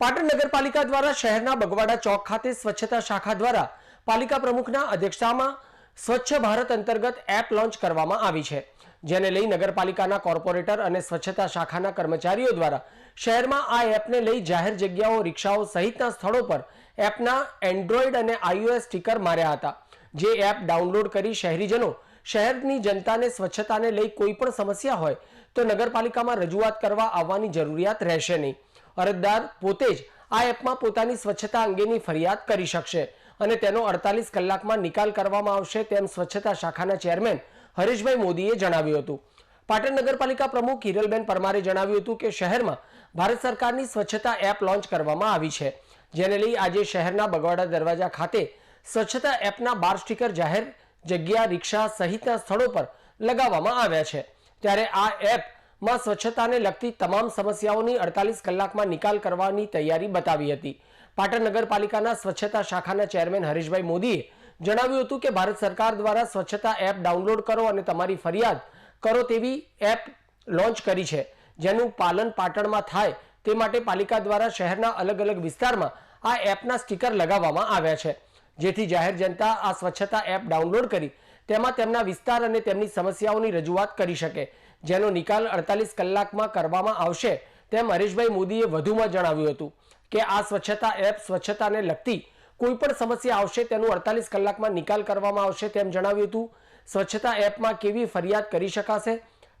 પાટણ નગરપાલિકા દ્વારા શહેરના બગવાડા ચોક ખાતે સ્વચ્છતા શાખા દ્વારા પાલિકા પ્રમુખના અધ્યક્ષતામાં સ્વચ્છ ભારત અંતર્ગત એપ લોન્ચ કરવામાં આવી છે, જેને લઈ નગરપાલિકાના કોર્પોરેટર અને સ્વચ્છતા શાખાના કર્મચારીઓ દ્વારા શહેરમાં આ એપને લઈ જાહેર જગ્યાઓ, રિક્ષાઓ સહિતના સ્થળો પર એપના એન્ડ્રોઈડ અને આઈઓએસ સ્ટીકર માર્યા હતા, જે એપ ડાઉનલોડ કરી શહેરીજનો શહેરની જનતાને, સ્વચ્છતાને લઈ કોઈ પણ સમસ્યા હોય તો નગરપાલિકામાં રજૂઆત કરવા આવવાની જરૂરિયાત રહેશે નહીં. અરજદાર પોતે જ આ એપમાં પોતાની સ્વચ્છતા અંગેની ફરિયાદ કરી શકશે અને તેનો અડતાલીસ કલાકમાં નિકાલ કરવામાં આવશે તેમ સ્વચ્છતા શાખાના ચેરમેન હરીશભાઈ મોદીએ જણાવ્યું હતું. પાટણ નગરપાલિકા પ્રમુખ હિરલબેન પરમારે જણાવ્યું હતું કે શહેરમાં ભારત સરકારની સ્વચ્છતા એપ લોન્ચ કરવામાં આવી છે. જેને લઈ આજે શહેરના બગવાડા દરવાજા ખાતે સ્વચ્છતા એપના બાર સ્ટીકર જાહેર જગ્યા, રિક્ષા સહિતના સ્થળો પર લગાવવામાં આવ્યા છે. ત્યારે આ એપમાં સ્વચ્છતાને લગતી તમામ સમસ્યાઓની અડતાલીસ કલાકમાં નિકાલ કરવાની તૈયારી બતાવી હતી. પાટણ નગરપાલિકાના સ્વચ્છતા શાખાના ચેરમેન હરીશભાઈ મોદીએ જણાવ્યું હતું કે, ભારત સરકાર દ્વારા સ્વચ્છતા એપ ડાઉનલોડ કરો અને તમારી ફરિયાદ કરો તેવી એપ લોન્ચ કરી છે. જેનું પાલન પાટણમાં થાય તે માટે પાલિકા દ્વારા શહેરના અલગ અલગ વિસ્તારમાં આ એપના સ્ટીકર લગાવવામાં આવ્યા છે. જેથી જાહેર જનતા આ સ્વચ્છતા એપ ડાઉનલોડ કરી તેમાં તેમના વિસ્તાર અને તેમની સમસ્યાઓની રજૂઆત કરી શકે. જેનો નિકાલ અડતાલીસ કલાકમાં કરવામાં આવશે, તેમ હરીશભાઈ મોદીએ વધુમાં જણાવ્યું હતું કે આ સ્વચ્છતા એપ સ્વચ્છતાને લગતી કોઈપણ સમસ્યા આવશે તેનું અડતાલીસ કલાકમાં નિકાલ કરવામાં આવશે તેમ જણાવ્યું હતું. સ્વચ્છતા એપમાં કેવી ફરિયાદ કરી શકાશે?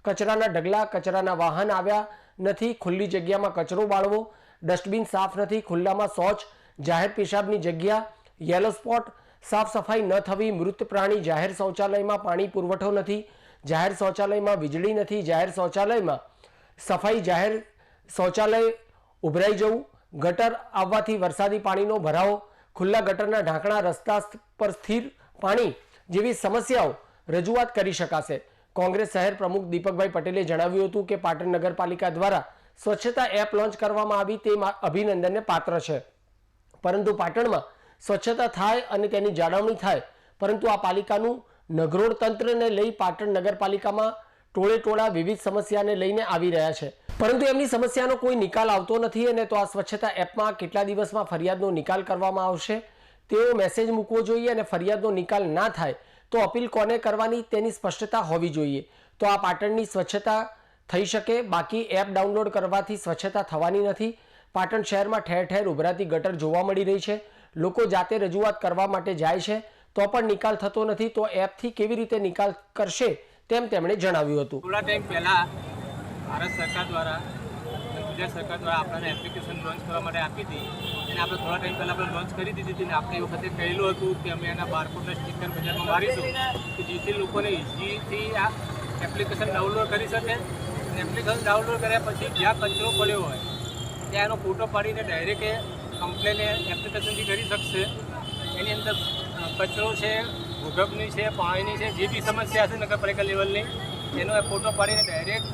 કચરાના ઢગલા, કચરાના વાહન આવ્યા નથી, ખુલ્લી જગ્યામાં કચરો બાળવો, ડસ્ટબિન સાફ નથી, ખુલ્લામાં શૌચ, જાહેર પેશાબની જગ્યા યેલો સ્પોટ, સાફ સફાઈ ન થવી, મૃત પ્રાણી જાહેર શૌચાલયમાં પાણી પુરવઠો નથી, જાહેર શૌચાલયમાં વીજળી નથી, જાહેર શૌચાલયમાં સફાઈ, જાહેર શૌચાલય ઉભરાઈ જવું, ગટર આવવાથી વરસાદી પાણીનો ભરાવો, ખુલ્લા ગટરના ઢાંકણા, રસ્તા પર સ્થિર પાણી જેવી સમસ્યાઓ રજૂઆત કરી શકાશે. કોંગ્રેસ શહેર પ્રમુખ દીપકભાઈ પટેલે જણાવ્યું હતું કે પાટણ નગરપાલિકા દ્વારા સ્વચ્છતા એપ લોન્ચ કરવામાં આવી તે અભિનંદનને પાત્ર છે. પરંતુ પાટણમાં સ્વચ્છતા થાય અને તેની જાળવણી થાય. પરંતુ આ પાલિકાનું નગરોળ તંત્રને લઈ પાટણ નગરપાલિકામાં ટોળે ટોળા વિવિધ સમસ્યાને લઈને આવી રહ્યા છે. પરંતુ એમની સમસ્યાનો કોઈ નિકાલ આવતો નથી અને તો આ સ્વચ્છતા એપમાં કેટલા દિવસમાં ફરિયાદનો નિકાલ કરવામાં આવશે? તેવો મેસેજ મૂકવો જોઈએ અને ફરિયાદનો નિકાલ ના થાય તો અપીલ કોને કરવાની તેની સ્પષ્ટતા હોવી જોઈએ. તો આ પાટણની સ્વચ્છતા થઈ શકે, બાકી એપ ડાઉનલોડ કરવાથી સ્વચ્છતા થવાની નથી. પાટણ શહેરમાં ઠેર ઠેર ઉભરાતી ગટર જોવા મળી રહી છે. લોકો જાતે રજૂઆત કરવા માટે જાય છે, તો પણ નિકાલ થતો નથી, તો એપથી કેવી રીતે નિકાલ કરશે તેમ તેમણે જણાવ્યું હતું. થોડા ટાઈમ પહેલાં ભારત સરકાર દ્વારા ગુજરાત સરકાર દ્વારા આપણને એપ્લિકેશન લોન્ચ કરવા માટે આપી હતી. અને આપણે થોડા ટાઈમ પહેલાં આપણે લોન્ચ કરી દીધી હતી અને આપણે એ વખતે કહેલું હતું કે અમે એના બારકોડના સ્ટીકર બજારમાં મારીશું, કે જેથી લોકોને ઇઝીથી આ એપ્લિકેશન ડાઉનલોડ કરી શકે. એપ્લિકેશન ડાઉનલોડ કર્યા પછી જ્યાં કચરો પડ્યો હોય, ત્યાં એનો ફોટો પાડીને ડાયરેક્ટ કમ્પ્લેન એપ્લિકેશનથી કરી શકશે. એની અંદર કચરો છે ભૂગર્ભની છે પાણીની છે જે બી સમસ્યા છે નગરપાલિકા લેવલની એનો એ ફોટો પાડીને ડાયરેક્ટ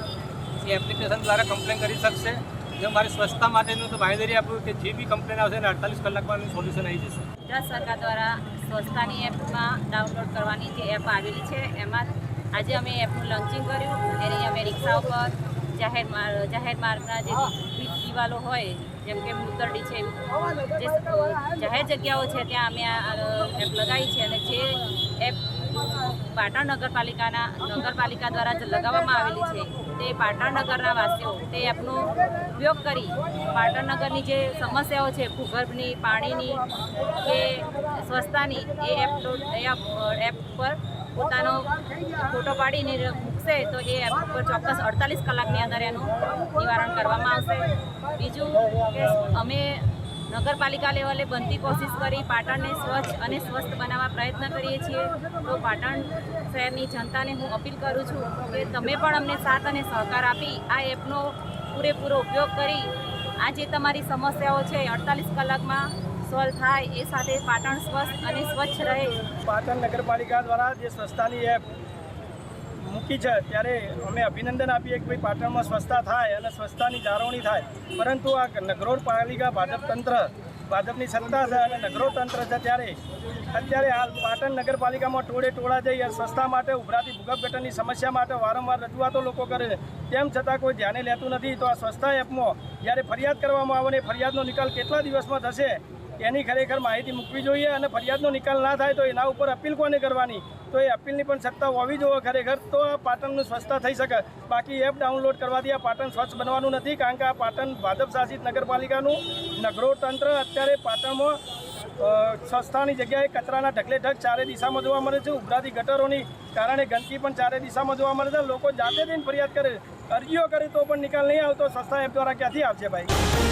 એ એપ્લિકેશન દ્વારા કમ્પ્લેન કરી શકશે. જો મારી સ્વચ્છતા માટેનું તો બાંહેધરી આપ્યું કે જે બી કમ્પ્લેન આવશે એને અડતાલીસ કલાકમાં એનું સોલ્યુશન આવી જશે. ગુજરાત સરકાર દ્વારા સ્વચ્છતાની એપમાં ડાઉનલોડ કરવાની જે એપ આવેલી છે એમાં આજે અમે એપનું લોન્ચિંગ કર્યું. એની અમે રિક્ષા ઉપર જાહેર માર્ગ જાહેર માર્ગના જે દિવાલો હોય જેમ કે મુતરડી છે, જે જાહેર જગ્યાઓ છે, ત્યાં અમે આ એપ લગાવી છે અને જે એપ પાટણ નગરપાલિકાના, નગરપાલિકા દ્વારા જે લગાવવામાં આવેલી છે, તે પાટણ નગરના વાસીઓ તે એપનો ઉપયોગ કરી પાટણ નગરની જે સમસ્યાઓ છે, ભૂગર્ભની, પાણીની, કે સ્વચ્છતાની, એ એપ એપ પર પોતાનો ફોટો પાડીને મૂકશે તો એ પર ચોક્કસ અડતાલીસ કલાકની અંદર એનું નિવારણ કરવામાં આવશે. બીજું કે અમે નગરપાલિકા લેવલે બનતી કોશિશ કરી પાટણને સ્વચ્છ અને સ્વસ્થ બનાવવા પ્રયત્ન કરીએ છીએ. તો પાટણ શહેરની જનતાને હું અપીલ કરું છું કે તમે પણ અમને સાથ અને સહકાર આપી આ એપનો પૂરેપૂરો ઉપયોગ કરી. આ જે તમારી સમસ્યાઓ છે અડતાલીસ કલાકમાં સોલ્વ થાય, એ સાથે પાટણ સ્વસ્થ અને સ્વચ્છ રહે. પાટણ નગરપાલિકા દ્વારા જે સ્વચ્છતાની એપ મૂકી છે. ત્યારે અમે અભિનંદન આપીએ કે ભાઈ પાટણમાં સ્વચ્છતા થાય અને સ્વચ્છતાની જાળવણી થાય. પરંતુ આ નગરોળ પાલિકા ભાજપ તંત્ર, ભાજપની સત્તા છે અને નગરો તંત્ર છે ત્યારે અત્યારે હાલ પાટણ નગરપાલિકામાં ટોળે ટોળા જઈ સ્વચ્છતા માટે ઉભરાતી ભૂગર્ભ ગટરની સમસ્યા માટે વારંવાર રજૂઆતો લોકો કરે છે. તેમ છતાં કોઈ ધ્યાને લેતું નથી. તો આ સ્વચ્છતા એપમાં જ્યારે ફરિયાદ કરવામાં આવે ને ફરિયાદનો નિકાલ કેટલા દિવસમાં થશે? એની ખરેખર માહિતી મૂકવી જોઈએ અને ફરિયાદનો નિકાલ ના થાય તો એના ઉપર અપીલ કોને કરવાની? તો એ અપીલની પણ સત્તા હોવી જોઈએ ખરેખર, તો આ પાટણનું સ્વચ્છતા થઈ શકે. બાકી એપ ડાઉનલોડ કરવાથી આ પાટણ સ્વચ્છ બનવાનું નથી, કારણ કે આ પાટણ ભાજપ શાસિત નગરપાલિકાનું નગરો તંત્ર અત્યારે પાટણમાં સ્વચ્છતાની જગ્યાએ કચરાના ઢગલે ઢગ ચારે દિશામાં જોવા મળે છે. ઉભરાતી ગટરોની કારણે ગંદકી પણ ચારે દિશામાં જોવા મળે છે. લોકો જાતે જઈને ફરિયાદ કરે, અરજીઓ કરે તો પણ નિકાલ નહીં આવતો. સ્વચ્છતા એપ દ્વારા ક્યાંથી આવશે ભાઈ?